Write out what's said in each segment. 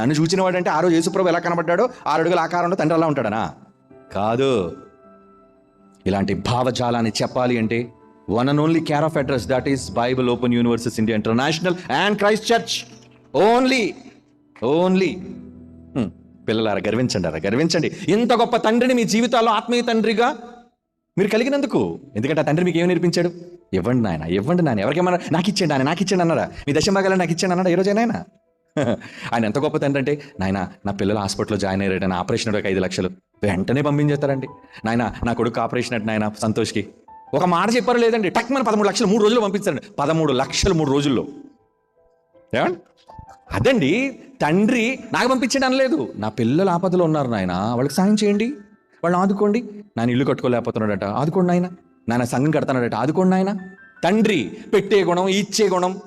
నన్ను చూచిన వాడంటే ఆ రోజు యేసుప్రభు ఎలా కనబడ్డాడో ఆరు అడుగుల ఆకారంలో తండ్రి అలా ఉంటాడనా? కాదు. ఇలాంటి భావజాలాన్ని చెప్పాలి అంటే one and only care of address that is Bible open universities India international and Christ church only only పిల్లలారా గర్వించండి అరా గర్వించండి. ఇంత గొప్ప తండ్రిని మీ జీవితాల్లో ఆత్మీయ తండ్రిగా మీరు కలిగినందుకు? ఎందుకంటే ఆ తండ్రి మీకు ఏమి నేర్పించాడు? ఇవ్వండి నాయన ఇవ్వండి నాయన. ఎవరికేమన్నా నాకు ఇచ్చేయండి ఆయన నాకు ఇచ్చేయండి అన్నారా? మీ దశ భాగాలు నాకు ఇచ్చాను అన్నాడా ఏ రోజైనా ఆయన ఎంత గొప్ప తండ్రి అంటే నాయన నా పిల్లలు హాస్పిటల్లో జాయిన్ అయ్యారు ఆయన ఆపరేషన్ ఒక ఐదు లక్షలు. వెంటనే పంపించేస్తారండి. నాయన నా కొడుకు ఆపరేషన్ అంటే నాయన సంతోష్కి. ఒక మాట చెప్పారు లేదండి టక్ మన పదమూడు లక్షలు మూడు రోజులు పంపించారండి. పదమూడు లక్షలు మూడు రోజుల్లో. ఏమండి? అదండి తండ్రి నాకు పంపించండి అనలేదు. నా పిల్లలు ఆపదలో ఉన్నారు నాయన వాళ్ళకి సాయం చేయండి. వాళ్ళని ఆదుకోండి. నాన్న ఇల్లు కట్టుకోలేకపోతున్నాడట ఆదుకోండి నాయన. నాన్న సంఘం కడతానడట ఆదుకోండి నాయన. తండ్రి పెట్టే గుణం ఇచ్చే గుణం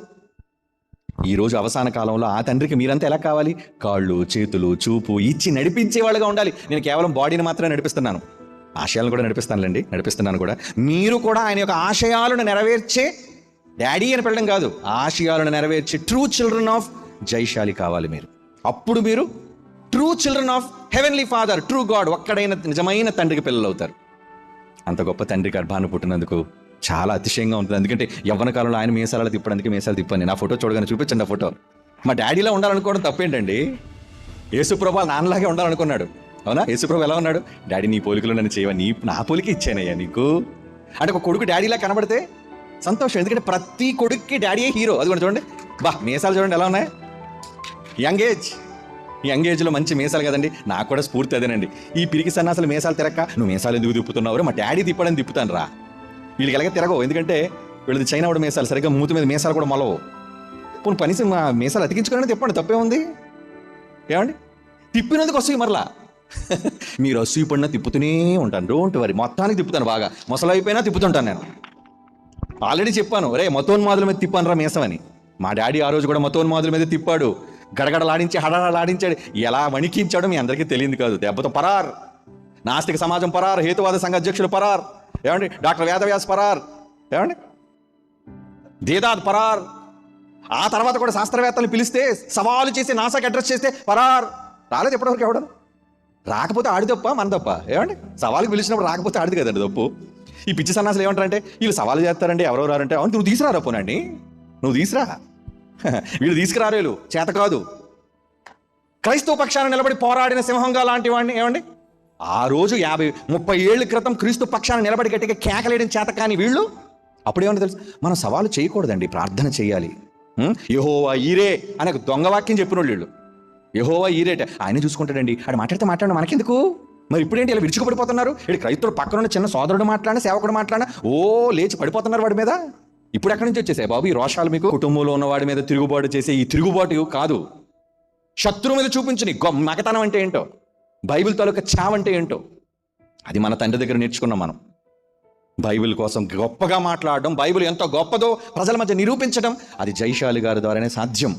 ఈ రోజు అవసాన కాలంలో ఆ తండ్రికి మీరంతా ఎలా కావాలి? కాళ్ళు చేతులు చూపు ఇచ్చి నడిపించేవాళ్ళుగా ఉండాలి. నేను కేవలం బాడీని మాత్రమే నడిపిస్తున్నాను. ఆశయాలను కూడా నడిపిస్తానులేండి. నడిపిస్తున్నాను కూడా. మీరు కూడా ఆయన యొక్క ఆశయాలను నెరవేర్చే డాడీ అని పెట్టడం కాదు. ఆశయాలను నెరవేర్చే ట్రూ చిల్డ్రన్ ఆఫ్ జైశాలి కావాలి మీరు. అప్పుడు మీరు true children of heavenly father true God ఒక్కడైన నిజమైన తండ్రికి పిల్లలు అవుతారు అంత గొప్ప తండ్రి గర్భాన్ని పుట్టినందుకు చాలా అతిశయంగా ఉంటుంది. ఎందుకంటే యవ్వన కాలంలో ఆయన మీసాలు తిప్పడానికి మీసాలు తిప్పండి నా ఫోటో చూడగానే చూపించండి ఆ ఫోటో. మా డాడీలా ఉండాలనుకోవడం తప్పేంటండి? యేసుప్రభు నాన్నలాగే ఉండాలనుకున్నాడు. అవునా? యేసుప్రభు ఎలా ఉన్నాడు? డాడీ నీ పోలికలు నన్ను చేయవా? నీ నా పోలికి ఇచ్చానయ్యా నీకు. అంటే ఒక కొడుకు డాడీలా కనబడితే సంతోషం. ఎందుకంటే ప్రతి కొడుక్కి డాడీయే హీరో. అది కూడా చూడండి. బా మీసాలు చూడండి ఎలా ఉన్నాయి? Young age. యంగ్ ఏజ్లో మంచి మీసాలు కదండి. నాకు కూడా స్ఫూర్తి అదేనండి. ఈ పిరికి సన్నాసాలు మీసాలు తిరక్క నువ్వు మీసాలు ఎందుకు తిప్పుతున్నావు? మా డాడీ తిప్పడని తిప్పుతాను రా. వీళ్ళకి ఎలాగ తిరగవు. ఎందుకంటే వీళ్ళది చైనా వాడు మేసాలు సరిగ్గా మూతి మీద మేసాలు కూడా మొలవు. పోనీ కనీసం మా మేసాలు అతికించుకోవాలని తిప్పండి తప్పే ఉంది ఏమండి? తిప్పినందుకు వస్తాయి మరలా? మీరు అసూయి పడినా తిప్పుతూనే ఉంటాను. డోంట్ వరీ మొత్తానికి తిప్పుతాను బాగా. ముసలైపోయినా తిప్పుతుంటాను నేను. ఆల్రెడీ చెప్పాను. రే మతోన్మాదుల మీద తిప్పాను రా మీసమని మా డాడీ ఆ రోజు కూడా మతోన్మాదుల మీద తిప్పాడు. గడగడలాడించి హడలాడించాడు ఎలా వణికించాడో మీ అందరికీ తెలియదు కాదు. దెబ్బతో పరార్. నాస్తిక సమాజం పరార్. హేతువాద సంఘ అధ్యక్షుడు పరార్. ఏమండి? డాక్టర్ వేదవ్యాస్ పరార్. ఏమండి? దేదాద్ పరార్. ఆ తర్వాత కూడా శాస్త్రవేత్తలు పిలిస్తే సవాలు చేసి నాసాకి అడ్రస్ చేస్తే పరార్. రాలేదు ఎప్పటివరకు ఎవడను రాకపోతే ఆడి తప్ప మన తప్ప ఏమండి? సవాలుకి పిలిచినప్పుడు రాకపోతే ఆడిది కదండి తప్పు. ఈ పిచ్చి సన్నాసులు ఏమంటారంటే వీళ్ళు సవాలు చేస్తారండి ఎవరెవరు రారంటే అవును నువ్వు తీసుకురా పోనండి? నువ్వు తీసురా. వీళ్ళు తీసుకురారేలు చేత కాదు. క్రైస్తవ పక్షాన నిలబడి పోరాడిన సింహంగా లాంటి వాడిని ఏమండి? ఆ రోజు యాభై ముప్పై ఏళ్ళ క్రితం క్రీస్తు పక్షాన నిలబడి గట్టిగా కేకలేయడం చేత కానీ వీళ్ళు? అప్పుడు తెలుసు? మనం సవాలు చేయకూడదండి ప్రార్థన చేయాలి. యహోవా ఈరే అనే ఒక దొంగ వాక్యం చెప్పిన వాళ్ళు. వీళ్ళు యహోవా ఈరేట. ఆయన చూసుకుంటాడండి. ఆడు మాట్లాడితే మాట్లాడండి మనకెందుకు? మరి ఇప్పుడేంటి ఇలా విరుచుకుపడిపోతున్నారు? ఇక్కడ క్రైస్తుడు పక్కనున్న చిన్న సోదరుడు మాట్లాడినా సేవకుడు మాట్లాడినా ఓ లేచి పడిపోతున్నారు వాడి మీద? ఇప్పుడు ఎక్కడి నుంచి వచ్చేసాయి బాబు ఈ రోషాలు మీకు? కుటుంబంలో ఉన్న వాడి మీద తిరుగుబాటు చేసే ఈ తిరుగుబాటు కాదు. శత్రువు మీద చూపించని గొ మగతనం అంటే ఏంటో? బైబిల్ తాలూకా చావంటే ఏంటో? అది మన తండ్రి దగ్గర నేర్చుకున్నాం మనం. బైబిల్ కోసం గొప్పగా మాట్లాడడం బైబిల్ ఎంత గొప్పదో ప్రజల మధ్య నిరూపించడం అది జైశాలి గారి ద్వారానే సాధ్యం.